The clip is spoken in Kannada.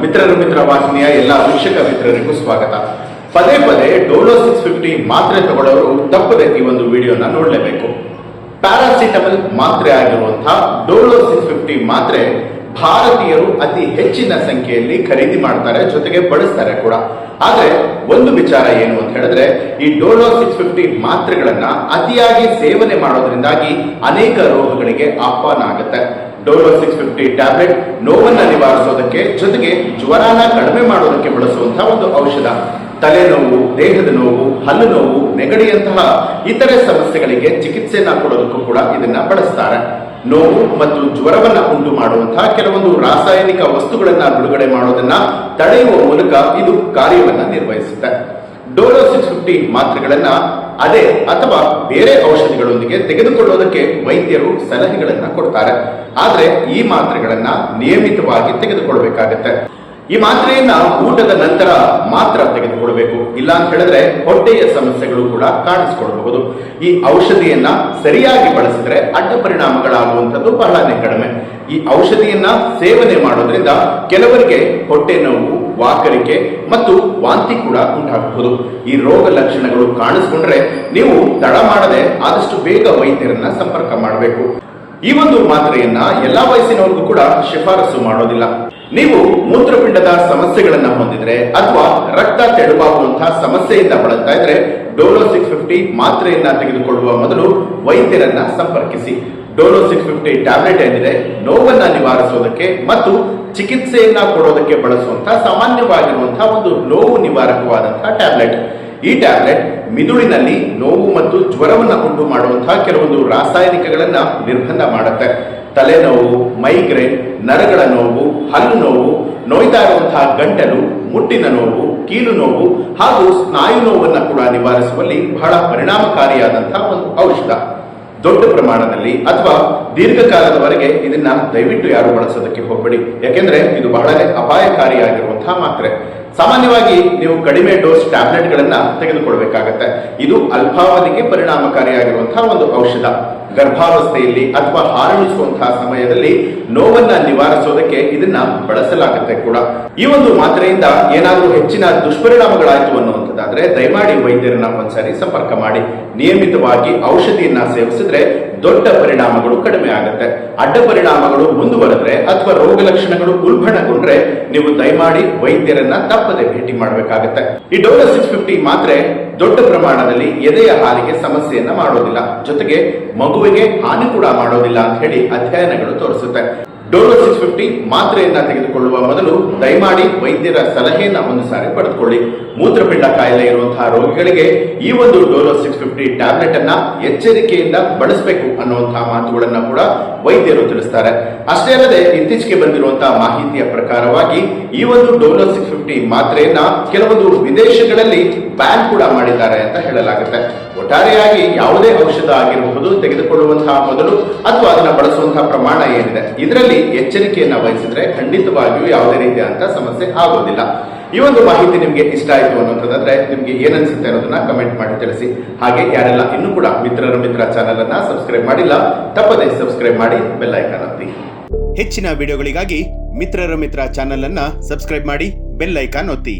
ಮಿತ್ರರ ಮಿತ್ರ ವಾಹಿನಿಯ ಎಲ್ಲ ವೀಕ್ಷಕ ಮಿತ್ರರಿಗೂ ಸ್ವಾಗತ. ಪದೇ ಪದೇ ಡೋಲೋ ಸಿಕ್ಸ್ ಫಿಫ್ಟಿ ಮಾತ್ರೆ ತಗೊಳ್ಳೋರು ತಪ್ಪದೆ ಈ ಒಂದು ವಿಡಿಯೋನ ನೋಡಲೇಬೇಕು. ಪ್ಯಾರಾಸಿಟಮಲ್ ಮಾತ್ರೆ ಆಗಿರುವಂತಹ ಡೋಲೋ ಸಿಕ್ಸ್ ಫಿಫ್ಟಿ ಮಾತ್ರೆ ಭಾರತೀಯರು ಅತಿ ಹೆಚ್ಚಿನ ಸಂಖ್ಯೆಯಲ್ಲಿ ಖರೀದಿ ಮಾಡ್ತಾರೆ, ಜೊತೆಗೆ ಬಳಸ್ತಾರೆ ಕೂಡ. ಆದ್ರೆ, ಒಂದು ವಿಚಾರ ಏನು ಅಂತ ಹೇಳಿದ್ರೆ, ಈ ಡೋಲೋ ಸಿಕ್ಸ್ ಫಿಫ್ಟಿ ಮಾತ್ರೆಗಳನ್ನ ಅತಿಯಾಗಿ ಸೇವನೆ ಮಾಡೋದ್ರಿಂದಾಗಿ ಅನೇಕ ರೋಗಗಳಿಗೆ ಆಹ್ವಾನ ಆಗುತ್ತೆ. ಡೋಲೋ ಸಿಕ್ಸ್ ಫಿಫ್ಟಿ ಟ್ಯಾಬ್ಲೆಟ್ ನೋವನ್ನ ನಿವಾರಿಸೋದಕ್ಕೆ ಜೊತೆಗೆ ಜ್ವರನ ಕಡಿಮೆ ಮಾಡೋದಕ್ಕೆ ಬಳಸುವಂತಹ ಒಂದು ಔಷಧ. ತಲೆನೋವು, ದೇಹದ ನೋವು, ಹಲ್ಲು ನೋವು, ನೆಗಡಿಯಂತಹ ಇತರೆ ಸಮಸ್ಯೆಗಳಿಗೆ ಚಿಕಿತ್ಸೆಯನ್ನ ಕೊಡೋದಕ್ಕೂ ಕೂಡ ಇದನ್ನ ಬಳಸ್ತಾರೆ. ನೋವು ಮತ್ತು ಜ್ವರವನ್ನ ಉಂಟು ಮಾಡುವಂತಹ ಕೆಲವೊಂದು ರಾಸಾಯನಿಕ ವಸ್ತುಗಳನ್ನ ಬಿಡುಗಡೆ ಮಾಡೋದನ್ನ ತಡೆಯುವ ಮೂಲಕ ಇದು ಕಾರ್ಯವನ್ನ ನಿರ್ವಹಿಸುತ್ತೆ. ಡೋಲೋ ಸಿಕ್ಸ್ ಫಿಫ್ಟಿ ಮಾತ್ರೆಗಳನ್ನ ಅದೇ ಅಥವಾ ಬೇರೆ ಔಷಧಿಗಳೊಂದಿಗೆ ತೆಗೆದುಕೊಳ್ಳುವುದಕ್ಕೆ ವೈದ್ಯರು ಸಲಹೆಗಳನ್ನ ಕೊಡ್ತಾರೆ. ಆದ್ರೆ ಈ ಮಾತ್ರೆಗಳನ್ನ ನಿಯಮಿತವಾಗಿ ತೆಗೆದುಕೊಳ್ಬೇಕಾಗತ್ತೆ. ಈ ಮಾತ್ರೆಯನ್ನ ಊಟದ ನಂತರ ಮಾತ್ರ ತೆಗೆದುಕೊಳ್ಬೇಕು. ಇಲ್ಲ ಅಂತ ಹೇಳಿದ್ರೆ ಹೊಟ್ಟೆಯ ಸಮಸ್ಯೆಗಳು ಕೂಡ ಕಾಣಿಸಿಕೊಳ್ಳಬಹುದು ಈ ಔಷಧಿಯನ್ನ ಸರಿಯಾಗಿ ಬಳಸಿದ್ರೆ ಅಡ್ಡ ಪರಿಣಾಮಗಳಾಗುವಂಥದ್ದು ಬಹಳನೇ ಕಡಿಮೆ. ಈ ಔಷಧಿಯನ್ನ ಸೇವನೆ ಮಾಡೋದ್ರಿಂದ ಕೆಲವರಿಗೆ ಹೊಟ್ಟೆ ನೋವು ವಾಕರಿಕೆ ಮತ್ತು ವಾಂತಿ ಕೂಡ ಉಂಟಾಗಬಹುದು. ಈ ರೋಗ ಲಕ್ಷಣಗಳು ಕಾಣಿಸ್ಕೊಂಡ್ರೆ ನೀವು ತಡ ಮಾಡದೆ ಆದಷ್ಟು ಬೇಗ ವೈದ್ಯರನ್ನ ಸಂಪರ್ಕ ಮಾಡಬೇಕು. ಈ ಒಂದು ಮಾತ್ರೆಯನ್ನ ಎಲ್ಲಾ ವಯಸ್ಸಿನವರಿಗೂ ಕೂಡ ಶಿಫಾರಸು ಮಾಡೋದಿಲ್ಲ. ನೀವು ಮೂತ್ರಪಿಂಡದ ಸಮಸ್ಯೆಗಳನ್ನ ಹೊಂದಿದ್ರೆ ಅಥವಾ ರಕ್ತ ತೆಳುವಾಗುವಂತಹ ಸಮಸ್ಯೆಯಿಂದ ಬಳಲ್ತಾ ಇದ್ರೆ ಡೋಲೋ ಸಿಕ್ಸ್ ಫಿಫ್ಟಿ ಮಾತ್ರೆಯನ್ನ ತೆಗೆದುಕೊಳ್ಳುವ ಮೊದಲು ವೈದ್ಯರನ್ನ ಸಂಪರ್ಕಿಸಿ. ಡೋಲೋ ಸಿಕ್ಸ್ ಫಿಫ್ಟಿ ಟ್ಯಾಬ್ಲೆಟ್ ಏನಿದೆ, ನೋವನ್ನ ನಿವಾರಿಸೋದಕ್ಕೆ ಮತ್ತು ಚಿಕಿತ್ಸೆಯನ್ನ ಕೊಡೋದಕ್ಕೆ ಬಳಸುವಂತಹ, ಸಾಮಾನ್ಯವಾಗಿರುವಂತಹ ಒಂದು ನೋವು ನಿವಾರಕವಾದಂತಹ ಟ್ಯಾಬ್ಲೆಟ್. ಈ ಟ್ಯಾಬ್ಲೆಟ್ ಮಿದುಳಿನಲ್ಲಿ ನೋವು ಮತ್ತು ಜ್ವರವನ್ನು ಉಂಟು ಮಾಡುವಂತಹ ಕೆಲವೊಂದು ರಾಸಾಯನಿಕಗಳನ್ನ ನಿರ್ಬಂಧ ಮಾಡುತ್ತೆ. ತಲೆನೋವು, ಮೈಗ್ರೇನ್, ನರಗಳ ನೋವು, ಹಲ್ಲು ನೋವು, ನೋಯ್ತಾ ಇರುವಂತಹ ಗಂಟಲು, ಮುಟ್ಟಿನ ನೋವು, ಕೀಲು ನೋವು ಹಾಗೂ ಸ್ನಾಯು ನೋವನ್ನು ಕೂಡ ನಿವಾರಿಸುವಲ್ಲಿ ಬಹಳ ಪರಿಣಾಮಕಾರಿಯಾದಂತಹ ಒಂದು ಔಷಧ. ದೊಡ್ಡ ಪ್ರಮಾಣದಲ್ಲಿ ಅಥವಾ ದೀರ್ಘಕಾಲದವರೆಗೆ ಇದನ್ನ ದಯವಿಟ್ಟು ಯಾರು ಬಳಸೋದಕ್ಕೆ ಹೋಗಬೇಡಿ. ಯಾಕೆಂದ್ರೆ ಇದು ಬಹಳ ಅಪಾಯಕಾರಿಯಾಗಿರುವಂತಹ ಮಾತ್ರೆ. ಸಾಮಾನ್ಯವಾಗಿ ನೀವು ಕಡಿಮೆ ಡೋಸ್ ಟ್ಯಾಬ್ಲೆಟ್ಗಳನ್ನ ತೆಗೆದುಕೊಳ್ಬೇಕಾಗತ್ತೆ. ಇದು ಅಲ್ಪಾವಧಿಗೆ ಪರಿಣಾಮಕಾರಿಯಾಗಿರುವಂತಹ ಒಂದು ಔಷಧ. ಗರ್ಭಾವಸ್ಥೆಯಲ್ಲಿ ಅಥವಾ ಹಾರಣಿಸುವಂತಹ ಸಮಯದಲ್ಲಿ ನೋವನ್ನ ನಿವಾರಿಸೋದಕ್ಕೆ ಇದನ್ನ ಬಳಸಲಾಗುತ್ತೆ ಕೂಡ. ಈ ಒಂದು ಮಾತ್ರೆಯಿಂದ ಏನಾದರೂ ಹೆಚ್ಚಿನ ದುಷ್ಪರಿಣಾಮಗಳಾಯಿತು ಅನ್ನುವಂಥದ್ದಾದ್ರೆ ದಯಮಾಡಿ ವೈದ್ಯರನ್ನ ಒಂದ್ಸಾರಿ ಸಂಪರ್ಕ ಮಾಡಿ. ನಿಯಮಿತವಾಗಿ ಔಷಧಿಯನ್ನ ಸೇವಿಸಿದ್ರೆ ದೊಡ್ಡ ಪರಿಣಾಮಗಳು ಕಡಿಮೆ ಆಗುತ್ತೆ. ಅಡ್ಡ ಪರಿಣಾಮಗಳು ಮುಂದುವರೆದ್ರೆ ಅಥವಾ ರೋಗ ಲಕ್ಷಣಗಳು ಉಲ್ಬಣಗೊಂಡ್ರೆ ನೀವು ದಯಮಾಡಿ ವೈದ್ಯರನ್ನ ತಪ್ಪದೆ ಭೇಟಿ ಮಾಡಬೇಕಾಗತ್ತೆ. ಈ ಡೋಲೋ ಸಿಕ್ಸ್ ಫಿಫ್ಟಿ ಮಾತ್ರೆ ದೊಡ್ಡ ಪ್ರಮಾಣದಲ್ಲಿ ಎದೆಯ ಹಾಲಿಗೆ ಸಮಸ್ಯೆಯನ್ನ ಮಾಡೋದಿಲ್ಲ. ಜೊತೆಗೆ ಮಗುವಿಗೆ ಹಾನಿ ಕೂಡ ಮಾಡೋದಿಲ್ಲ ಅಂತ ಹೇಳಿ ಅಧ್ಯಯನಗಳು ತೋರಿಸುತ್ತೆ. ಡೋಲೋ ಸಿಕ್ಸ್ ಫಿಫ್ಟಿ ಮಾತ್ರೆಯನ್ನ ತೆಗೆದುಕೊಳ್ಳುವ ಮೊದಲು ದಯಮಾಡಿ ವೈದ್ಯರ ಸಲಹೆಯನ್ನ ಒಂದು ಸಾರಿ ಪಡೆದುಕೊಳ್ಳಿ. ಮೂತ್ರಪಿಂಡ ಕಾಯಿಲೆ ಇರುವಂತಹ ರೋಗಿಗಳಿಗೆ ಈ ಒಂದು ಡೋಲೋ ಸಿಕ್ಸ್ ಫಿಫ್ಟಿ ಟ್ಯಾಬ್ಲೆಟ್ ಅನ್ನ ಎಚ್ಚರಿಕೆಯಿಂದ ಬಳಸಬೇಕು ಅನ್ನುವಂತಹ ಮಾತುಗಳನ್ನ ಕೂಡ ವೈದ್ಯರು ತಿಳಿಸ್ತಾರೆ. ಅಷ್ಟೇ ಅಲ್ಲದೆ ಇತ್ತೀಚೆಗೆ ಬಂದಿರುವಂತಹ ಮಾಹಿತಿಯ ಪ್ರಕಾರವಾಗಿ ಈ ಒಂದು ಡೋಲೋ ಸಿಕ್ಸ್ ಫಿಫ್ಟಿ ಮಾತ್ರೆಯನ್ನ ಕೆಲವೊಂದು ವಿದೇಶಗಳಲ್ಲಿ ಬ್ಯಾನ್ ಕೂಡ ಮಾಡಿದ್ದಾರೆ ಅಂತ ಹೇಳಲಾಗುತ್ತೆ. ಒಟ್ಟಾರೆಯಾಗಿ ಯಾವುದೇ ಔಷಧ ಆಗಿರಬಹುದು ತೆಗೆದುಕೊಳ್ಳುವಂತಹ ಮೊದಲು ಅಥವಾ ಅದನ್ನ ಬಳಸುವಂತಹ ಪ್ರಮಾಣ ಏನಿದೆ. ಇದರಲ್ಲಿ ಎಚ್ಚರಿಕೆಯನ್ನ ವಹಿಸಿದ್ರೆ ಖಂಡಿತವಾಗಿಯೂ ಯಾವುದೇ ಅಂತ ಸಮಸ್ಯೆ ಆಗೋದಿಲ್ಲ ಈ ಒಂದು ಮಾಹಿತಿ ನಿಮ್ಗೆ ಇಷ್ಟ ಆಯಿತು ಅನ್ನೋದಾದ್ರೆ ನಿಮ್ಗೆ ಏನನ್ಸುತ್ತೆ ಅನ್ನೋದನ್ನ ಕಮೆಂಟ್ ಮಾಡಿ ತಿಳಿಸಿ. ಹಾಗೆ ಯಾರೆಲ್ಲ ಇನ್ನೂ ಕೂಡ ಮಿತ್ರರ ಮಿತ್ರ ಚಾನೆಲ್ ಅನ್ನ ಸಬ್ಸ್ಕ್ರೈಬ್ ಮಾಡಿಲ್ಲ, ತಪ್ಪದೆ ಸಬ್ಸ್ಕ್ರೈಬ್ ಮಾಡಿ ಬೆಲ್ ಐಕಾನ್ ಒತ್ತಿ. ಹೆಚ್ಚಿನ ವಿಡಿಯೋಗಳಿಗಾಗಿ ಮಿತ್ರರ ಮಿತ್ರ ಚಾನೆಲ್ ಅನ್ನ ಸಬ್ಸ್ಕ್ರೈಬ್ ಮಾಡಿ ಬೆಲ್ ಐಕಾನ್ ಒತ್ತಿ.